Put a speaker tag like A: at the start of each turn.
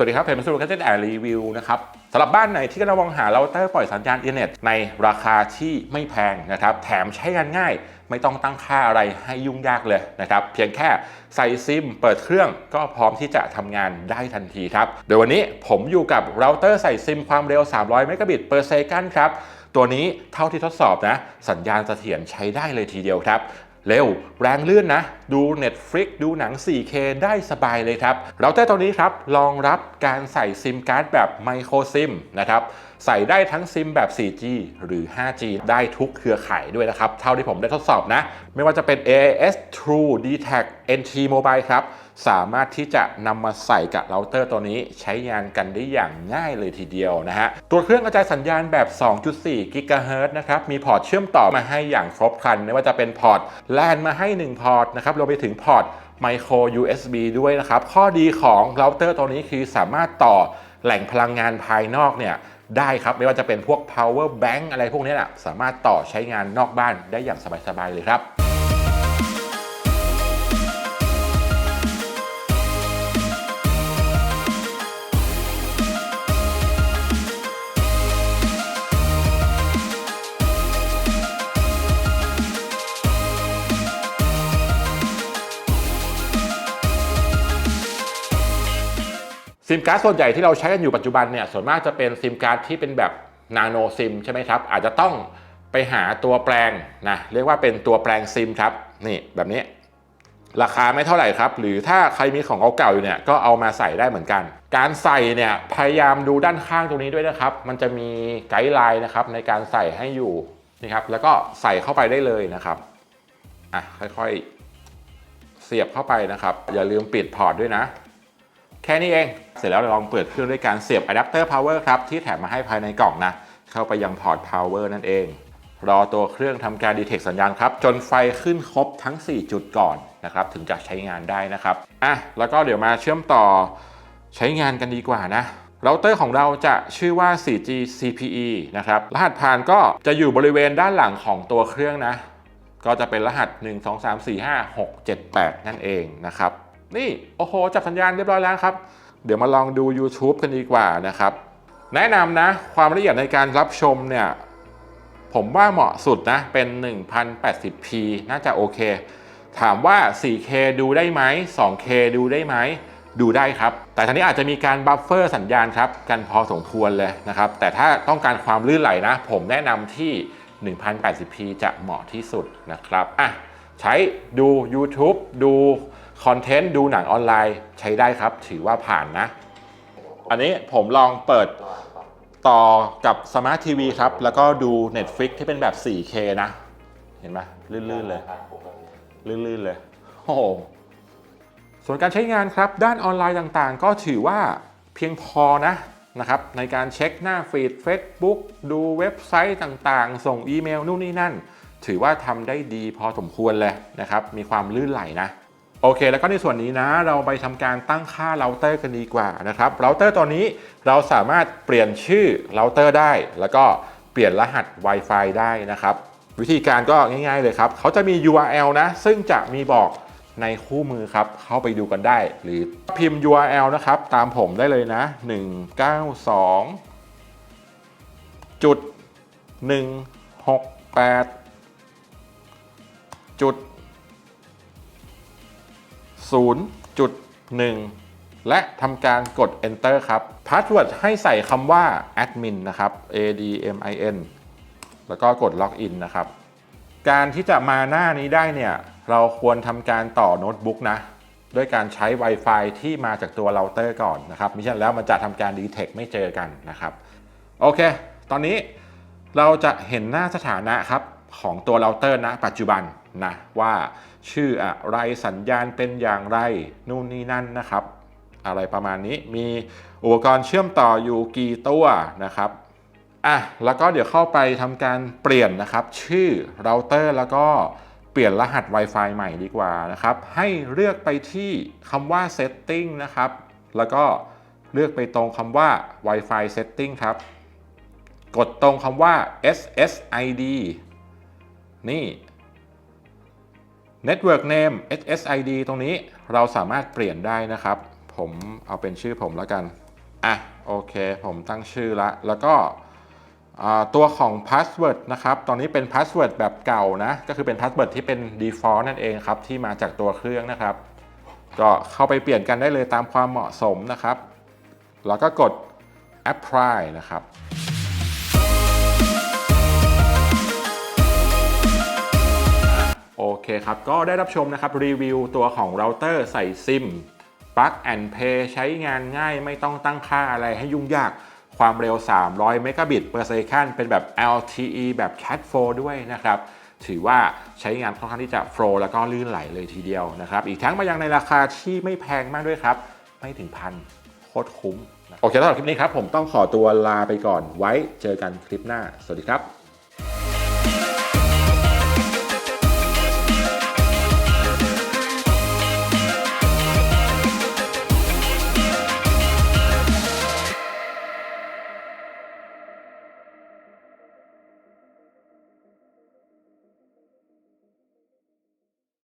A: สวัสดีครับเพจมิสซูรุกัตเตอร์แอร์รีวิวนะครับสำหรับบ้านไหนที่กำลังมองหาเราเตอร์ปล่อยสัญญาณอินเทอร์เน็ตในราคาที่ไม่แพงนะครับ แถมใช้งานง่าย ไม่ต้องตั้งค่าอะไรให้ยุ่งยากเลยนะครับ เพียงแค่ใส่ซิม เปิดเครื่องก็พร้อมที่จะทำงานได้ทันทีครับ โดยวันนี้ผมอยู่กับเราเตอร์ใส่ซิมความเร็ว 300เมกะบิตเปอร์เซกันครับ ตัวนี้เท่าที่ทดสอบนะ สัญญาณเสถียรใช้ได้เลยทีเดียวครับ เร็วแรงลื่นนะ ดู Netflix ดูหนัง 4K ได้สบายเลยครับ เราเตอร์ตัวนี้ครับรองรับการใส่ซิมการ์ดแบบไมโครซิมนะครับใส่ได้ทั้งซิมแบบ 4G หรือ 5G ได้ทุกเครือข่ายด้วยนะครับ เท่าที่ผมได้ทดสอบนะ ไม่ว่าจะเป็น AIS True d t a c NT Mobile ครับ สามารถที่จะนำมาใส่กับเราเตอร์ตัวนี้ใช้งานกันได้อย่างง่ายเลยทีเดียวนะฮะ ตัวเครื่องกระจายสัญญาณแบบ 2.4กิกะเฮิรตซ์นะครับ มีพอร์ตเชื่อมต่อมาให้อย่างครบครัน ไม่ว่าจะเป็นพอร์ต LAN มาให้ 1 พอร์ตนะครับรวมไปถึงพอร์ต Micro USB ด้วยนะครับ ข้อดีของเราเตอร์ตัวนี้คือสามารถต่อแหล่งพลังงานภายนอกเนี่ยได้ครับ ไม่ว่าจะเป็นพวก power bank อะไรพวกนี้นะสามารถต่อใช้งานนอกบ้านได้อย่างสบายๆเลยครับ ซิมการ์ดส่วนใหญ่ที่เราใช้กันอยู่ปัจจุบันเนี่ยส่วนมากจะเป็นซิมการ์ดที่เป็นแบบนาโนซิมใช่ไหมครับ อาจจะต้องไปหาตัวแปลงนะเรียกว่าเป็นตัวแปลงซิมครับนี่แบบนี้ ราคาไม่เท่าไหร่ครับ หรือถ้าใครมีของเก่าๆอยู่เนี่ยก็เอามาใส่ได้เหมือนกัน การใส่เนี่ยพยายามดูด้านข้างตรงนี้ด้วยนะครับ มันจะมีไกด์ไลน์นะครับในการใส่ให้อยู่นี่ครับแล้วก็ใส่เข้าไปได้เลยนะครับอะค่อยๆ เสียบเข้าไปนะครับ อย่าลืมปิดพอร์ตด้วยนะ แค่นี้เอง เสร็จแล้วเราลองเปิดเครื่องด้วยการเสียบอะแดปเตอร์ power ครับ ที่แถมมาให้ภายในกล่องนะ เข้าไปยังพอร์ต power นั่นเอง รอตัวเครื่องทำการดีเทคสัญญาณครับ จนไฟขึ้นครบทั้ง 4 จุดก่อนนะครับ ถึงจะใช้งานได้นะครับอะแล้วก็เดี๋ยวมาเชื่อมต่อใช้งานกันดีกว่านะเราเตอร์ของเราจะชื่อว่า 4G CPE นะครับ รหัสผ่านก็จะอยู่บริเวณด้านหลังของตัวเครื่องนะ ก็จะเป็นรหัส 1 2 3 4 5 6 7 8 นั่นเองนะครับ นี่โอ้โหจับสัญญาณเรียบร้อยแล้วครับ เดี๋ยวมาลองดู YouTube กันดีกว่านะครับ แนะนำนะ ความละเอียดในการรับชมเนี่ย ผมว่าเหมาะสุดนะ เป็น 1080p น่าจะโอเค ถามว่า 4K ดูได้ไหม 2K ดูได้ไหม ดูได้ครับ แต่ทีนี้อาจจะมีการบัฟเฟอร์สัญญาณครับ กันพอสมควรเลยนะครับ แต่ถ้าต้องการความลื่นไหลนะ ผมแนะนำที่ 1080p จะเหมาะที่สุดนะครับอะใช้ดู YouTube ดู คอนเทนต์ดูหนังออนไลน์ใช้ได้ครับ ถือว่าผ่านนะ อันนี้ผมลองเปิดต่อกับสมาร์ททีวีครับ แล้วก็ดู Netflix ที่เป็นแบบ 4K นะ เห็นไหมลื่นๆเลย ลื่นๆเลย โอ้ส่วนการใช้งานครับ ด้านออนไลน์ต่างๆ ก็ถือว่าเพียงพอนะนะครับในการเช็คหน้าฟีด Facebook ดูเว็บไซต์ต่างๆ ส่งอีเมลนู่นนี่นั่น ถือว่าทำได้ดีพอสมควรเลยนะครับ มีความลื่นไหลนะ โอเค แล้วก็ในส่วนนี้นะ เราไปทำการตั้งค่าเราเตอร์กันดีกว่านะครับเราเตอร์ตัวนี้เราสามารถเปลี่ยนชื่อเราเตอร์ได้ แล้วก็เปลี่ยนรหัส Wi-Fi ได้นะครับ วิธีการก็ง่าย ๆเลยครับเขาจะมี URL นะ ซึ่งจะมีบอกในคู่มือครับ เข้าไปดูกันได้ หรือพิมพ์ URL นะครับ ตามผมได้เลยนะ 192จุด168จุด 0.1 และทำการกด enter ครับ password ให้ใส่คำว่า admin นะครับ admin แล้วก็กด login นะครับ การที่จะมาหน้านี้ได้เนี่ยเราควรทำการต่อโน้ตบุ๊กนะด้วยการใช้ Wi-Fi ที่มาจากตัวเราเตอร์ก่อนนะครับมิฉะนั้นแล้วมันจะทำการ detect ไม่เจอกันนะครับ โอเค ตอนนี้เราจะเห็นหน้าสถานะครับ ของตัวเราเตอร์ณปัจจุบันนะว่าชื่ออะไรสัญญาณเป็นอย่างไรนู่นนี่นั่นนะครับ อะไรประมาณนี้มีอุปกรณ์เชื่อมต่ออยู่กี่ตัวนะครับอะแล้วก็เดี๋ยวเข้าไปทำการเปลี่ยนนะครับ ชื่อเราเตอร์แล้วก็เปลี่ยนรหัส Wi-Fi ใหม่ดีกว่านะครับ ให้เลือกไปที่คำว่า setting นะครับ แล้วก็เลือกไปตรงคำว่า Wi-Fi setting ครับ กดตรงคำว่า SSID นี่ Network Name SSID ตรงนี้เราสามารถเปลี่ยนได้นะครับ ผมเอาเป็นชื่อผมแล้วกัน อะ โอเค ผมตั้งชื่อละ แล้วก็ตัวของ password นะครับ ตอนนี้เป็น password แบบเก่านะ ก็คือเป็น password ที่เป็น default นั่นเองครับ ที่มาจากตัวเครื่องนะครับ ก็เข้าไปเปลี่ยนกันได้เลยตามความเหมาะสมนะครับ แล้วก็กด apply นะครับ คครับ ก็ได้รับชมนะครับรีวิวตัวของเราเตอร์ใส่ซิม Plug and Play ใช้งานง่ายไม่ต้องตั้งค่าอะไรให้ยุ่งยากความเร็ว 300 เมกะบิต per second เป็นแบบ LTE แบบ Cat 4 ด้วยนะครับ ถือว่าใช้งานค่อนข้างที่จะโฟล์แล้วก็ลื่นไหลเลยทีเดียวนะครับ อีกทั้งมายังในราคาที่ไม่แพงมากด้วยครับ ไม่ถึงพันโคตรคุ้ม โอเคสำหรับคลิปนี้ครับ ผมต้องขอตัวลาไปก่อนไว้เจอกันคลิปหน้า สวัสดีครับ